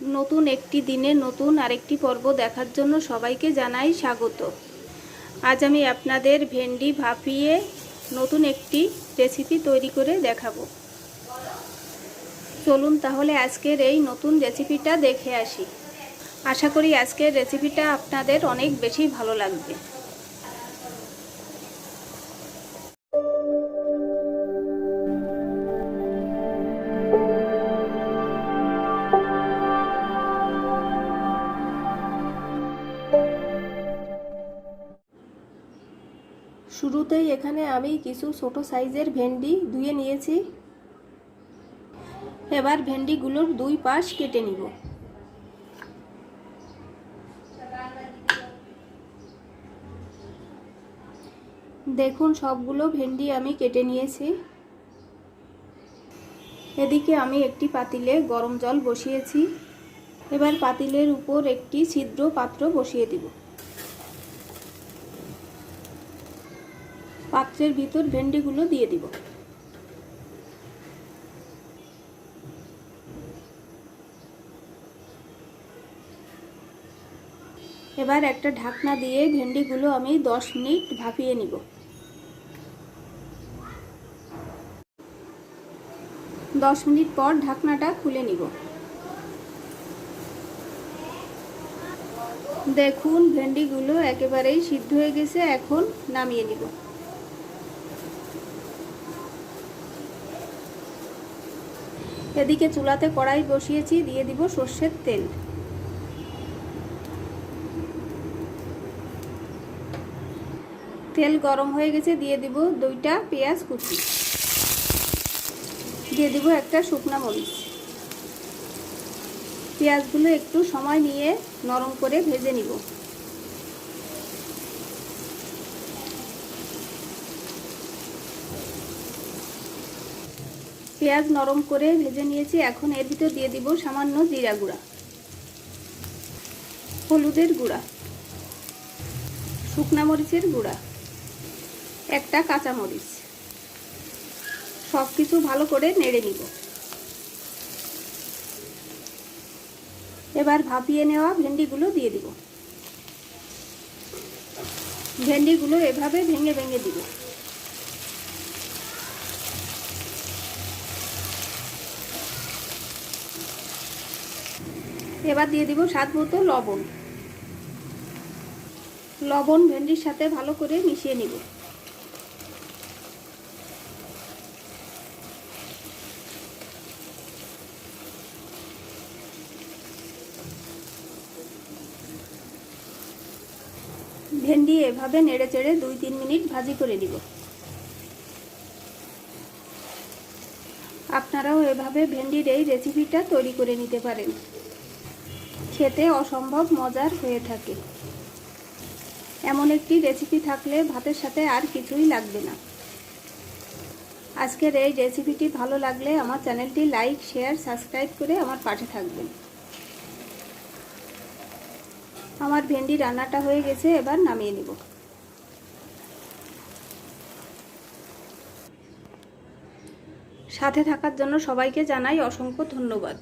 নতুন একটি দিনে নতুন আরেকটি পর্ব দেখার জন্য সবাইকে জানাই স্বাগত। আজ আমি আপনাদের ভেন্ডি ভাপিয়ে নতুন একটি রেসিপি তৈরি করে দেখাবো। চলুন তাহলে আজকের এই নতুন রেসিপিটা দেখে আসি। আশা করি আজকের রেসিপিটা আপনাদের অনেক বেশি ভালো লাগবে। শুরুতেই এখানে আমি কিছু ছোট সাইজের ভেন্ডি ধুয়ে নিয়েছি। এবার ভেন্ডিগুলোর দুই পাশ কেটে নিব। দেখুন, সবগুলো ভেন্ডি আমি কেটে নিয়েছি। এদিকে আমি একটি পাতিলে গরম জল বসিয়েছি। এবার পাতিলের উপর একটি ছিদ্র পাত্র বসিয়ে দিব। পাত্রের ভিতর ভেন্ডিগুলো দিয়ে দিব। এবার একটা ঢাকনা দিয়ে ভেন্ডিগুলো আমি দশ মিনিট ভাপিয়ে নিব। দশ মিনিট পর ঢাকনাটা খুলে নিব। দেখুন, ভেন্ডিগুলো একেবারেই সিদ্ধ হয়ে গেছে, এখন নামিয়ে নিব। এদিকে চুলাতে কড়াই বসিয়েছি, দিয়ে দিব সর্ষের তেল। তেল গরম হয়ে গেছে, দিয়ে দিব দুইটা পেঁয়াজ কুচি। দিয়ে দিব একটা শুকনা মরিচ। পেঁয়াজগুলো একটু সময় নিয়ে নরম করে ভেজে নিব। পেঁয়াজ নরম করে ভেজে নিয়েছি। এখন এর ভিতর দিয়ে দিব সামান্য জিরা গুঁড়া, হলুদের গুঁড়া, শুকনা মরিচের গুঁড়া, একটা কাঁচা মরিচ। সব কিছু ভালো করে নেড়ে নিব। এবার ভাপিয়ে নেওয়া ভেন্ডিগুলো দিয়ে দিব। ভেন্ডিগুলো এভাবে ভেঙে ভেঙে দিব। এবার দিয়ে দিব স্বাদ মতো লবণ। লবণ, ভেন্ডির সাথে ভালো করে মিশিয়ে নিব। ভেন্ডি এভাবে নেড়ে চেড়ে দুই তিন মিনিট ভাজি করে নিব। আপনারাও এভাবে ভেন্ডির এই রেসিপিটা তৈরি করে নিতে পারেন। খেতে অসম্ভব মজার হয়ে থাকে। এমন একটি রেসিপি থাকলে ভাতের সাথে আর কিছুই লাগবে না। আজকের এই রেসিপিটি ভালো লাগলে আমার চ্যানেলটি লাইক শেয়ার সাবস্ক্রাইব করে আমার পাশে থাকবেন। আমার ভেন্ডি রান্নাটা হয়ে গেছে, এবার নামিয়ে নিব। সাথে থাকার জন্য সবাইকে জানাই অসংখ্য ধন্যবাদ।